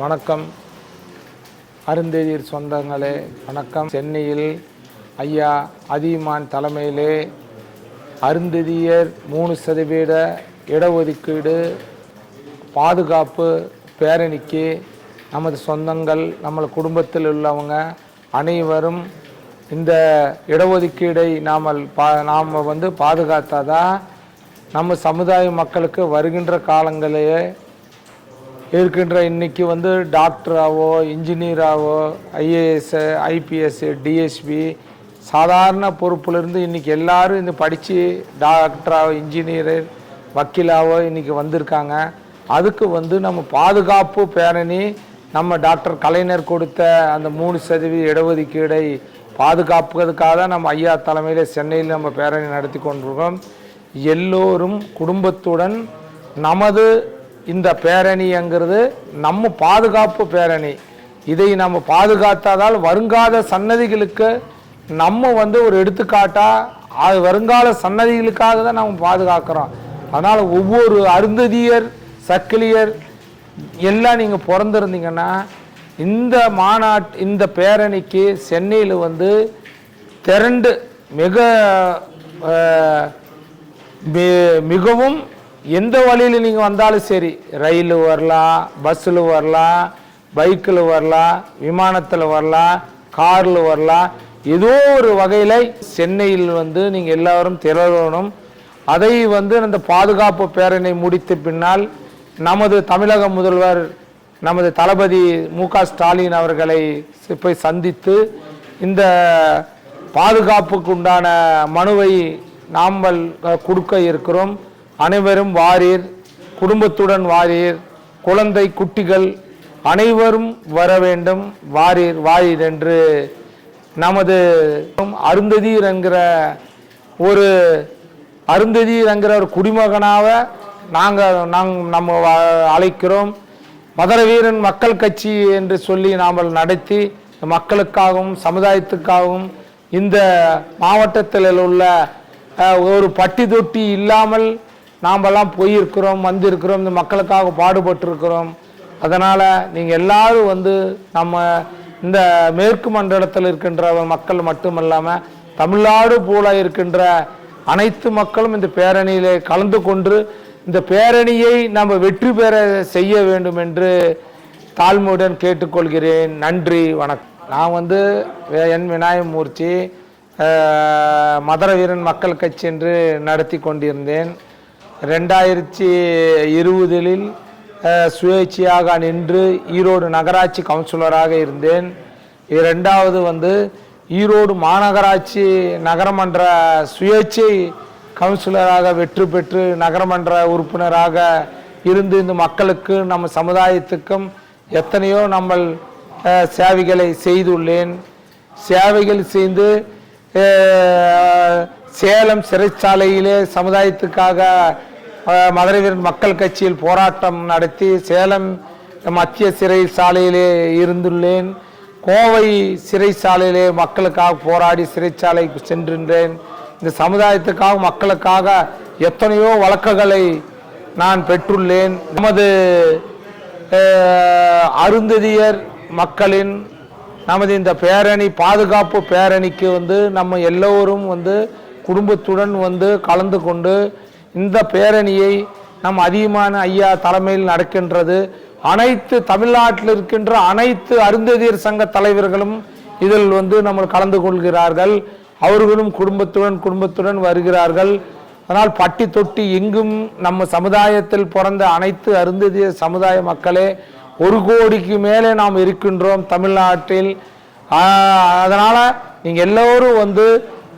வணக்கம். அருந்ததியர் சொந்தங்களே வணக்கம். சென்னையில் ஐயா அதியமான் தலைமையிலே அருந்ததியர் மூணு சதவீத இடஒதுக்கீடு பாதுகாப்பு பேரணிக்கு நமது சொந்தங்கள் நம்ம குடும்பத்தில் உள்ளவங்க அனைவரும் இந்த இடஒதுக்கீடை நாமல் பா நாம் வந்து பாதுகாத்தாதான் நம்ம சமுதாய மக்களுக்கு வருகின்ற காலங்களிலே இருக்கின்ற இன்னைக்கு வந்து டாக்டராகவோ இன்ஜினியராகவோ ஐஏஎஸ் ஐபிஎஸ் டிஎஸ்பி சாதாரண பொறுப்புலேருந்து இன்னைக்கு எல்லோரும் இந்த படித்து டாக்டராகவோ இன்ஜினியர் வக்கீலாகவோ இன்னைக்கு வந்திருக்காங்க. அதுக்கு வந்து நம்ம பாதுகாப்பு பேரணி நம்ம டாக்டர் கலைஞர் கொடுத்த அந்த மூணு சதவீத இடஒதுக்கீடை பாதுகாப்புறதுக்காக தான் நம்ம ஐயா தலைமையில் சென்னையில் நம்ம பேரணி நடத்தி கொண்டிருக்கோம். எல்லோரும் குடும்பத்துடன் நமது இந்த பேரணிங்கிறது நம்ம பாதுகாப்பு பேரணி. இதை நம்ம பாதுகாத்தாதால் வருங்கால சன்னதிகளுக்கு நம்ம வந்து ஒரு எடுத்துக்காட்டாக அது வருங்கால சன்னதிகளுக்காக தான் நம்ம பாதுகாக்கிறோம். அதனால் ஒவ்வொரு அருந்ததியர் சக்கிலியர் எல்லாம் நீங்கள் பிறந்திருந்தீங்கன்னா இந்த மாநாட் இந்த பேரணிக்கு சென்னையில் வந்து திரண்டு மிக மிகவும் எந்த வழியில் நீங்கள் வந்தாலும் சரி ரயில் வரலாம் பஸ்ஸில் வரலாம் பைக்கில் வரலாம் விமானத்தில் வரலாம் காரில் வரலாம் ஏதோ ஒரு வகையில் சென்னையில் வந்து நீங்கள் எல்லாரும் திரளணும். அதை வந்து அந்த பாதுகாப்பு பேரணி முடித்த பின்னால் நமது தமிழக முதல்வர் நமது தளபதி மு ஸ்டாலின் அவர்களை போய் சந்தித்து இந்த பாதுகாப்புக்கு உண்டான மனுவை நாமல் கொடுக்க இருக்கிறோம். அனைவரும் வாரீர் குடும்பத்துடன் வாரீர் குழந்தை குட்டிகள் அனைவரும் வர வேண்டும். வாரீர் வாரீர் என்று நமது அருந்ததீர் என்கிற ஒரு அருந்ததீர் என்கிற ஒரு குடிமகனாக நாங்கள் நாங் நம்ம அழைக்கிறோம். மதரவீரன் மக்கள் கட்சி என்று சொல்லி நாம் நடத்தி மக்களுக்காகவும் சமுதாயத்துக்காகவும் இந்த மாவட்டத்தில் உள்ள ஒரு பட்டி தொட்டி இல்லாமல் நாமெல்லாம் போயிருக்கிறோம் வந்திருக்கிறோம் இந்த மக்களுக்காக பாடுபட்டிருக்கிறோம். அதனால் நீங்கள் எல்லாரும் வந்து நம்ம இந்த மேற்கு மண்டலத்தில் இருக்கின்ற மக்கள் மட்டுமல்லாமல் தமிழ்நாடு போல இருக்கின்ற அனைத்து மக்களும் இந்த பேரணியிலே கலந்து கொண்டு இந்த பேரணியை நம்ம வெற்றி பெற செய்ய வேண்டும் என்று தாழ்மையுடன் கேட்டுக்கொள்கிறேன். நன்றி வணக்கம். நான் வந்து என் விநாயகமூர்த்தி அஹ், மதுர வீரன் மக்கள் கட்சி என்று நடத்தி கொண்டிருந்தேன். ரெண்டாயிரத்தி இருபதில் சுயேட்சையாக நின்று ஈரோடு நகராட்சி கவுன்சிலராக இருந்தேன். இரண்டாவது வந்து ஈரோடு மாநகராட்சி நகரமன்ற சுயேட்சை கவுன்சிலராக வெற்றி பெற்று நகரமன்ற உறுப்பினராக இருந்து இந்த மக்களுக்கு நம்ம சமுதாயத்துக்கும் எத்தனையோ நம்ம சேவைகளை செய்துள்ளேன். சேவைகள் செய்து சேலம் சிறைச்சாலையிலே சமுதாயத்துக்காக மதுரை வீரன் மக்கள் கட்சியில் போராட்டம் நடத்தி சேலம் மத்திய சிறை சாலையிலே இருந்துள்ளேன். கோவை சிறைச்சாலையிலே மக்களுக்காக போராடி சிறைச்சாலைக்கு சென்றேன் இந்த சமுதாயத்துக்காக மக்களுக்காக எத்தனையோ வழக்குகளை நான் பெற்றுள்ளேன். நமது அருந்ததியர் மக்களின் நமது இந்த பேரணி பாதுகாப்பு பேரணிக்கு வந்து நம்ம எல்லோரும் வந்து குடும்பத்துடன் வந்து கலந்து கொண்டு இந்த பேரணியை நம் அதிகமான ஐயா தலைமையில் நடக்கின்றது. அனைத்து தமிழ்நாட்டில் இருக்கின்ற அனைத்து அருந்ததியர் சங்க தலைவர்களும் இதில் வந்து நம்ம கலந்து கொள்கிறார்கள். அவர்களும் குடும்பத்துடன் குடும்பத்துடன் வருகிறார்கள். அதனால் பட்டி தொட்டி எங்கும் நம்ம சமுதாயத்தில் பிறந்த அனைத்து அருந்ததியர் சமுதாய மக்களே ஒரு கோடிக்கு மேலே நாம் இருக்கின்றோம் தமிழ்நாட்டில். அதனால் நீங்கள் எல்லோரும் வந்து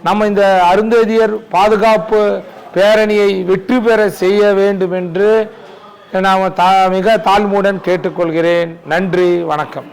நம்ம இந்த அருந்ததியர் பாதுகாப்பு பேரணியை வெற்றி பெற செய்ய வேண்டும் என்று நான் தா மிக தாழ்மூடன் கேட்டுக்கொள்கிறேன். நன்றி வணக்கம்.